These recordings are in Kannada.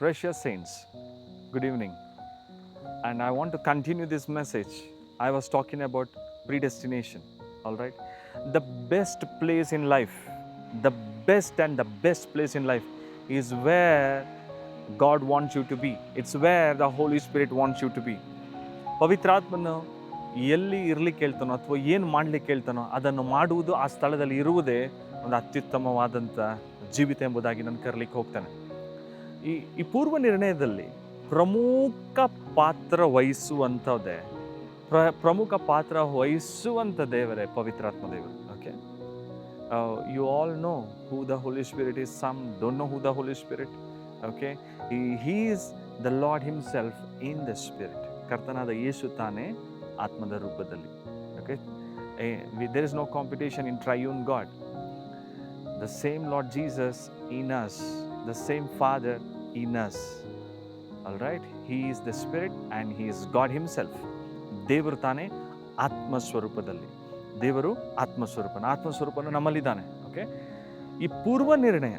Precious saints, good evening. And I want to continue this message. I was talking about predestination, all right? The best place in life, the best and the best place in life is where God wants you to be. It's where the Holy Spirit wants you to be. ಪವಿತ್ರಾತ್ಮನು ಎಲ್ಲಿ ಇರ್ಲಿಕ್ಕೆ ಹೇಳ್ತಾನೋ ಅಥವಾ ಏನು ಮಾಡ್ಲಿಕ್ಕೆ ಹೇಳ್ತಾನೋ ಅದನ್ನು ಮಾಡುವುದು ಆ ಸ್ಥಳದಲ್ಲಿ ಇರುವುದೇ ಒಂದು ಅತ್ಯುತ್ತಮವಾದಂಥ ಜೀವಿತ ಎಂಬುದಾಗಿ ನಾನು ಕರ್ಲಿಕ್ಕೆ ಹೋಗ್ತಾನೆ ಈ ಈ ಪೂರ್ವ ನಿರ್ಣಯದಲ್ಲಿ ಪ್ರಮುಖ ಪಾತ್ರ ವಹಿಸುವಂಥದ್ದೇ? ಪ್ರ, ಪ್ರಮುಖ ಪಾತ್ರ ವಹಿಸುವಂಥ ದೇವರೇ ಪವಿತ್ರಾತ್ಮ ದೇವರು. Okay you all know who the Holy Spirit is some don't know who the Holy Spirit okay he is the Lord himself in the Spirit ಕರ್ತನಾದ ಯೇಸು ತಾನೇ ಆತ್ಮದ ರೂಪದಲ್ಲಿ. Okay there is no competition in triune God the same Lord Jesus in us the same Father in us. All right he is the Spirit and He is God Himself. ದೇವರು ತಾನೇ ಆತ್ಮಸ್ವರೂಪದಲ್ಲಿ ದೇವರು ಆತ್ಮಸ್ವರೂಪನ, ಆತ್ಮಸ್ವರೂಪನು ನಮ್ಮಲ್ಲಿದ್ದಾನೆ ಓಕೆ ಈ ಪೂರ್ವ ನಿರ್ಣಯ,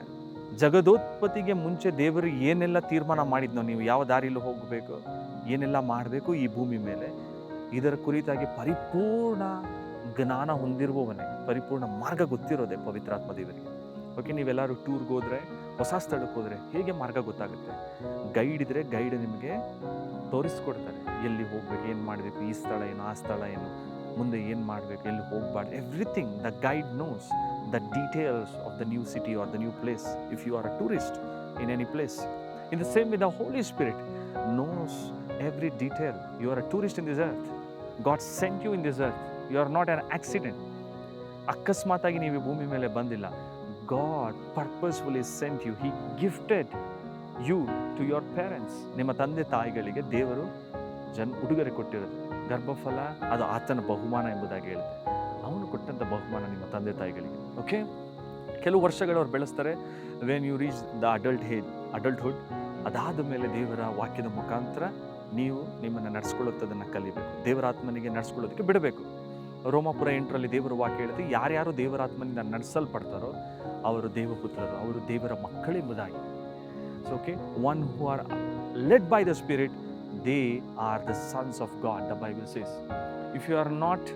ಜಗದೋತ್ಪತ್ತಿಗೆ ಮುಂಚೆ ದೇವರು ಏನೆಲ್ಲ ತೀರ್ಮಾನ ಮಾಡಿದ್ನೋ, ನೀವು ಯಾವ ದಾರಿಯಲ್ಲಿ ಹೋಗಬೇಕು, ಏನೆಲ್ಲ ಮಾಡಬೇಕು ಈ ಭೂಮಿ ಮೇಲೆ, ಇದರ ಕುರಿತಾಗಿ ಪರಿಪೂರ್ಣ ಜ್ಞಾನ ಹೊಂದಿರುವವನೇ, ಪರಿಪೂರ್ಣ ಮಾರ್ಗ ಗೊತ್ತಿರೋದೆ ಪವಿತ್ರಾತ್ಮ ದೇವರಿಗೆ ಓಕೆ ನೀವೆಲ್ಲರೂ ಟೂರ್ಗೆ ಹೋದರೆ ಹೊಸ ಸ್ಥಳಕ್ಕೆ ಹೋದರೆ ಹೇಗೆ ಮಾರ್ಗ ಗೊತ್ತಾಗುತ್ತೆ? ಗೈಡ್ ಇದ್ದರೆ ಗೈಡ್ ನಿಮಗೆ ತೋರಿಸ್ಕೊಡ್ತಾರೆ. ಎಲ್ಲಿ ಹೋಗ್ಬೇಕು, ಏನು ಮಾಡಬೇಕು, ಈ ಸ್ಥಳ ಏನು, ಆ ಸ್ಥಳ ಏನು, ಮುಂದೆ ಏನು ಮಾಡಬೇಕು, ಎಲ್ಲಿ ಹೋಗಬಾರ್ದು everything the guide knows the details of the new city or the new place if you are a tourist in any place in the same with the Holy Spirit knows every detail you are a tourist in this earth God sent you in this earth you are not an accident ಅಕಸ್ಮಾತಾಗಿ ನೀವು ಭೂಮಿ ಮೇಲೆ ಬಂದಿಲ್ಲ. God purposefully sent you he gifted you to your parents ನಿಮ್ಮ ತಂದೆ ತಾಯಿಗಳಿಗೆ ದೇವರು ಜನ್ ಉಡುಗೊರೆ ಕೊಟ್ಟಿರೋದು. ಗರ್ಭಫಲ, ಅದು ಆತನ ಬಹುಮಾನ ಎಂಬುದಾಗಿ ಹೇಳುತ್ತೆ. ಅವನು ಕೊಟ್ಟಂಥ ಬಹುಮಾನ ನಿಮ್ಮ ತಂದೆ ತಾಯಿಗಳಿಗೆ. ಓಕೆ ಕೆಲವು ವರ್ಷಗಳು ಅವ್ರು ಬೆಳೆಸ್ತಾರೆ. When you reach the adult age adulthood ಅದಾದ ಮೇಲೆ ದೇವರ ವಾಕ್ಯದ ಮುಖಾಂತರ ನೀವು ನಿಮ್ಮನ್ನು ನಡೆಸ್ಕೊಳ್ಳೋದನ್ನು ಕಲಿಬೇಕು. ದೇವರಾತ್ಮನಿಗೆ ನಡೆಸ್ಕೊಳ್ಳೋದಕ್ಕೆ ಬಿಡಬೇಕು. ರೋಮಾಪುರ ಎಂಟರಲ್ಲಿ ದೇವರ ವಾಕ್ಯ ಹೇಳಿದ್ರೆ ಯಾರ್ಯಾರು ದೇವರಾತ್ಮನಿಂದ ನಡೆಸಲ್ಪಡ್ತಾರೋ ಅವರು ದೇವಪುತ್ರರು, ಅವರು ದೇವರ ಮಕ್ಕಳೆಂಬುದಾಗಿ so okay one who are led by the Spirit they are the sons of God the Bible says if you are not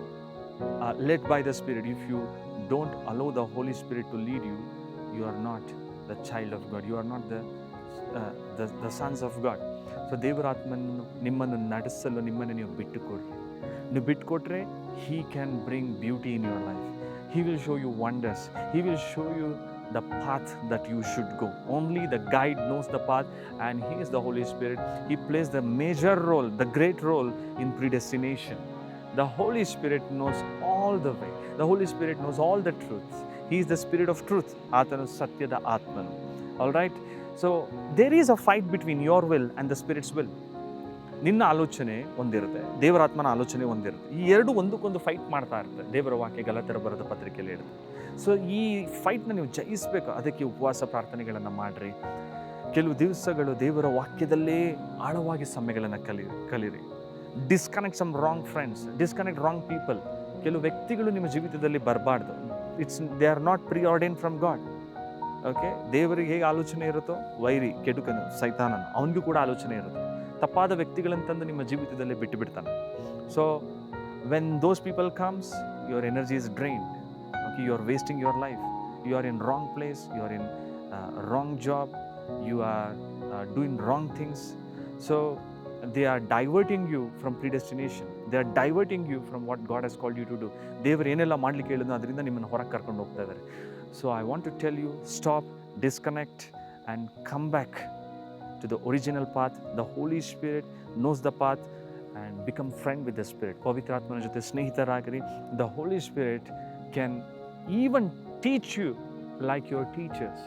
led by the Spirit if you don't allow the Holy Spirit to lead you you are not the child of God you are not the the sons of God so ದೇವರಾತ್ಮನ್ನು ನಿಮ್ಮನ್ನು ನಡೆಸಲು ನಿಮ್ಮನ್ನು ನೀವು ಬಿಟ್ಟುಕೊಡ್ರಿ. ನೀವು ಬಿಟ್ಟುಕೊಟ್ರೆ He can bring beauty in your life. He will show you wonders. He will show you the path that you should go. Only the guide knows the path, and He is the Holy Spirit. He plays the major role, the great role in predestination. The Holy Spirit knows all the way. The Holy Spirit knows all the truths. He is the Spirit of truth. Atanu Satya the Atman. All right? So there is a fight between your will and the Spirit's will. ನಿನ್ನ ಆಲೋಚನೆ ಒಂದಿರುತ್ತೆ, ದೇವರಾತ್ಮನ ಆಲೋಚನೆ ಒಂದಿರುತ್ತೆ. ಈ ಎರಡು ಒಂದಕ್ಕೊಂದು ಫೈಟ್ ಮಾಡ್ತಾ ಇರುತ್ತೆ, ದೇವರ ವಾಕ್ಯ ಗಲತರ ಬರದ ಪತ್ರಿಕೆಯಲ್ಲಿ ಇರುತ್ತೆ ಸೊ ಈ ಫೈಟ್ನ ನೀವು ಜಯಿಸಬೇಕು, ಅದಕ್ಕೆ ಉಪವಾಸ ಪ್ರಾರ್ಥನೆಗಳನ್ನು ಮಾಡಿರಿ. ಕೆಲವು ದಿವಸಗಳು ದೇವರ ವಾಕ್ಯದಲ್ಲೇ ಆಳವಾಗಿ ಸಮಯಗಳನ್ನು ಕಲಿರಿ ಕಲೀರಿ. Disconnect some wrong friends disconnect wrong people ಕೆಲವು ವ್ಯಕ್ತಿಗಳು ನಿಮ್ಮ ಜೀವಿತದಲ್ಲಿ ಬರಬಾರ್ದು. It's they are not preordained from God okay ದೇವರಿಗೆ ಹೇಗೆ ಆಲೋಚನೆ ಇರುತ್ತೋ, ವೈರಿ, ಕೆಡುಕನು, ಸೈತಾನನು, ಅವನಿಗೂ ಕೂಡ ಆಲೋಚನೆ ಇರುತ್ತೆ. ತಪ್ಪಾದ ವ್ಯಕ್ತಿಗಳನ್ನು ತಂದು ನಿಮ್ಮ ಜೀವಿತದಲ್ಲಿ ಬಿಟ್ಟು ಬಿಡ್ತಾನೆ. So when those people comes your energy is drained okay you are wasting your life you are in wrong place you are in wrong job you are doing wrong things so they are diverting you from predestination they are diverting you from what God has called you to do ದೇವರು ಏನೆಲ್ಲ ಮಾಡಲಿಕ್ಕೆ ಹೇಳಿದ್ನೋ ಅದರಿಂದ ನಿಮ್ಮನ್ನು ಹೊರಗೆ ಕರ್ಕೊಂಡು ಹೋಗ್ತಾ ಇದ್ದಾರೆ. So I want to tell you stop disconnect and come back to the original path. The Holy Spirit knows the path and become friend with the Spirit. ಪವಿತ್ರಾತ್ಮನ ಜೊತೆ ಸ್ನೇಹಿತರಾಗಿರಿ the Holy Spirit can even teach you like your teachers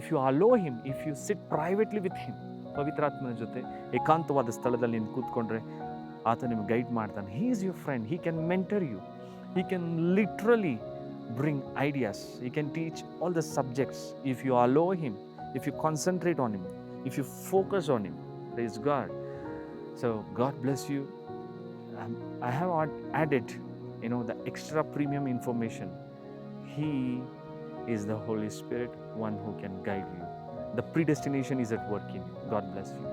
if you allow him if you sit privately with him ಪವಿತ್ರಾತ್ಮನ ಜೊತೆ ಏಕಾಂತವಾದ ಸ್ಥಳದಲ್ಲಿ ನೀನು ಕೂತ್ಕೊಂಡ್ರೆ ಆತ ನಿಮ್ಗೆ ಗೈಡ್ ಮಾಡ್ತಾನೆ he is your friend he can mentor you he can literally bring ideas. He can teach all the subjects if you allow Him, if you concentrate on Him, if you focus on Him. Praise God. So, God bless you. Um, I have added, you know, the extra premium information. He is the Holy Spirit, one who can guide you. The predestination is at work in you. God bless you.